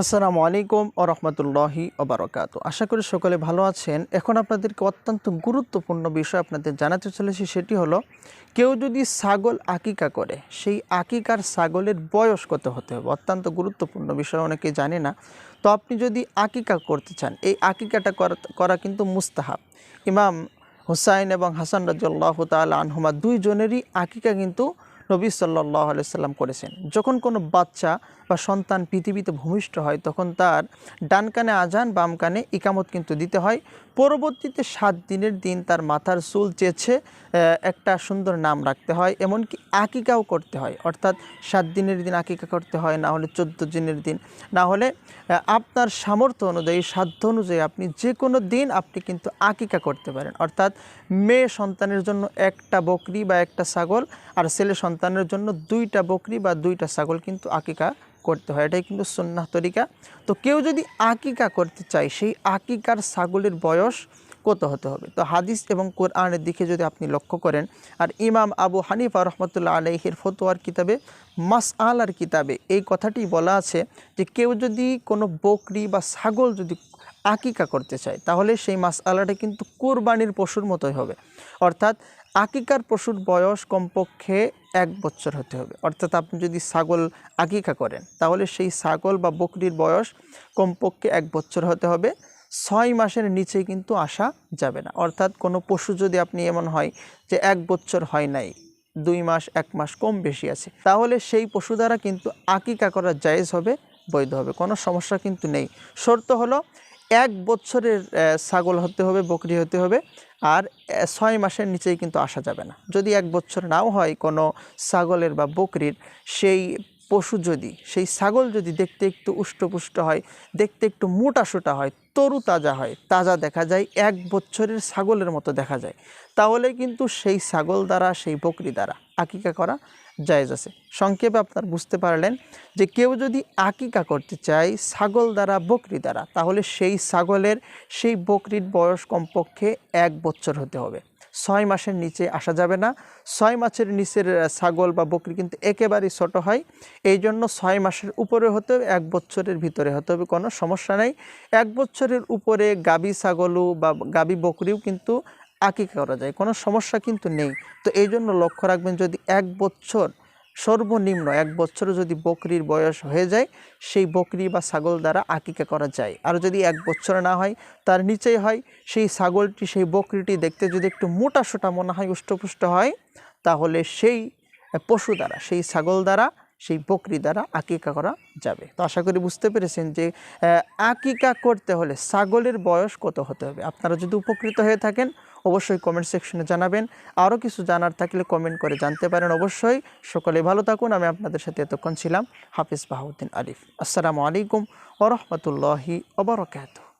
আসসালামু আলাইকুম ও রহমতুল্লাহি ওবরাকাত আশা করি সকলে ভালো আছেন। এখন আপনাদেরকে অত্যন্ত গুরুত্বপূর্ণ বিষয় আপনাদের জানাতে চলেছি, সেটি হলো, কেউ যদি ছাগল আকিকা করে, সেই আকিকার ছাগলের বয়স কত হতে হবে? অত্যন্ত গুরুত্বপূর্ণ বিষয়, অনেকে জানে না। তো আপনি যদি আকিকা করতে চান, এই আকিকাটা করা কিন্তু মুস্তাহাব। ইমাম হুসাইন এবং হাসান রাজ্লাহ তাল আনহুমা দুইজনেরই আকিকা কিন্তু নবী সাল্লাহ আলাইসাল্লাম করেছেন। যখন কোনো বাচ্চা বা সন্তান পৃথিবীতে ভূমিষ্ঠ হয়, তখন তার ডান কানে আজান, বাম কানে ইকামত কিন্তু দিতে হয়। পরবর্তীতে সাত দিনের দিন তার মাথার চুল চেয়েছে একটা সুন্দর নাম রাখতে হয়, এমনকি আকিকাও করতে হয়। অর্থাৎ সাত দিনের দিন আকিকা করতে হয়, না হলে চোদ্দ দিনের দিন। না হলে আপনার সামর্থ্য অনুযায়ী, সাধ্য অনুযায়ী আপনি যে কোনো দিন আপনি কিন্তু আকিকা করতে পারেন। অর্থাৎ মেয়ে সন্তানের জন্য একটা বকরি বা একটা ছাগল, আর ছেলে সন্তানের জন্য দুইটা বকরি বা দুইটা ছাগল কিন্তু আকিকা করতে হয়। এটাই কিন্তু সুন্নাহ তরিকা। তো কেউ যদি আকিকা করতে চায়, সেই আকিকার ছাগলের বয়স কত হতে হবে? তো হাদিস এবং কোরআনের দিকে যদি আপনি লক্ষ্য করেন, আর ইমাম আবু হানিফা রহমতুল্লাহ আলহির ফতোয়ার কিতাবে মাস আলার কিতাবে এই কথাটি বলা আছে যে কেউ যদি কোনো বকরি বা ছাগল যদি আকিকা করতে চায়, তাহলে সেই মাস আলাটা কিন্তু কোরবানির পশুর মতোই হবে। অর্থাৎ আকিকার পশুর বয়স কমপক্ষে এক বছর হতে হবে। অর্থাৎ আপনি যদি ছাগল আকিকা করেন, তাহলে সেই ছাগল বা বকরির বয়স কমপক্ষে এক বছর হতে হবে। ছয় মাসের নিচে কিন্তু আসা যাবে না। অর্থাৎ কোনো পশু যদি আপনি এমন হয় যে এক বছর হয় নাই, দুই মাস, এক মাস কম বেশি আছে, তাহলে সেই পশু দ্বারা কিন্তু আকিকা করা জায়েজ হবে, বৈধ হবে। কোনো সমস্যা কিন্তু নেই। শর্ত হলো এক বছরের ছাগল হতে হবে, বকরি হতে হবে, আর ছয় মাসের নিচেই কিন্তু আসা যাবে না। যদি এক বছর নাও হয় কোনো ছাগলের বা বকরির, সেই পশু যদি, সেই ছাগল যদি দেখতে একটু উষ্টপুষ্ট হয়, দেখতে একটু মোটা সোটা হয় তরু তাজা হয়, তাজা দেখা যায়, এক বছরের ছাগলের মতো দেখা যায়, তাহলে কিন্তু সেই ছাগল দ্বারা, সেই বকরি দ্বারা আকিকা করা জায়েজ আছে। সংক্ষেপে আপনার বুঝতে পারলেন যে কেউ যদি আকিকা করতে চায়, ছাগল দ্বারা, বকরি দ্বারা, তাহলে সেই ছাগলের, সেই বকরির বয়স কমপক্ষে এক বছর হতে হবে। ছয় মাসের নিচে আসা যাবে না। ছয় মাসের নিচের ছাগল বা বকরি কিন্তু একেবারেই ছোট হয়। এই জন্য ছয় মাসের উপরে হতে হবে, এক বছরের ভিতরে হতে হবে, কোনো সমস্যা নেই। এক বছরের উপরে গাবি ছাগলও বা গাবি বকরিও কিন্তু আঁকি করা যায়, কোনো সমস্যা কিন্তু নেই। তো এই জন্য লক্ষ্য রাখবেন, যদি এক বছর সর্বনিম্ন এক বছর যদি বকরির বয়স হয়ে যায়, সেই বকরি বা ছাগল দ্বারা আকিকা করা যায়। আর যদি এক বছর না হয়, তার নিচেই হয়, সেই ছাগলটি, সেই বকরিটি দেখতে যদি একটু মোটা সোটা মনে হয় উষ্টপুষ্ট হয়, তাহলে সেই পশু দ্বারা, সেই ছাগল দ্বারা, সেই বকরি দ্বারা আকিকা করা যাবে। তো আশা করি বুঝতে পেরেছেন যে আকিকা করতে হলে ছাগলের বয়স কত হতে হবে। আপনারা যদি উপকৃত হয়ে থাকেন অবশ্যই কমেন্ট সেকশনে জানাবেন। আরও কিছু জানার থাকলে কমেন্ট করে জানতে পারেন অবশ্যই। সকলে ভালো থাকুন, আমি আপনাদের সাথে এতক্ষণ ছিলাম। হাফিজ বাহাউদ্দিন আলিফ আসসালামু আলাইকুম ওরহমতুল্লাহি ওবরকাত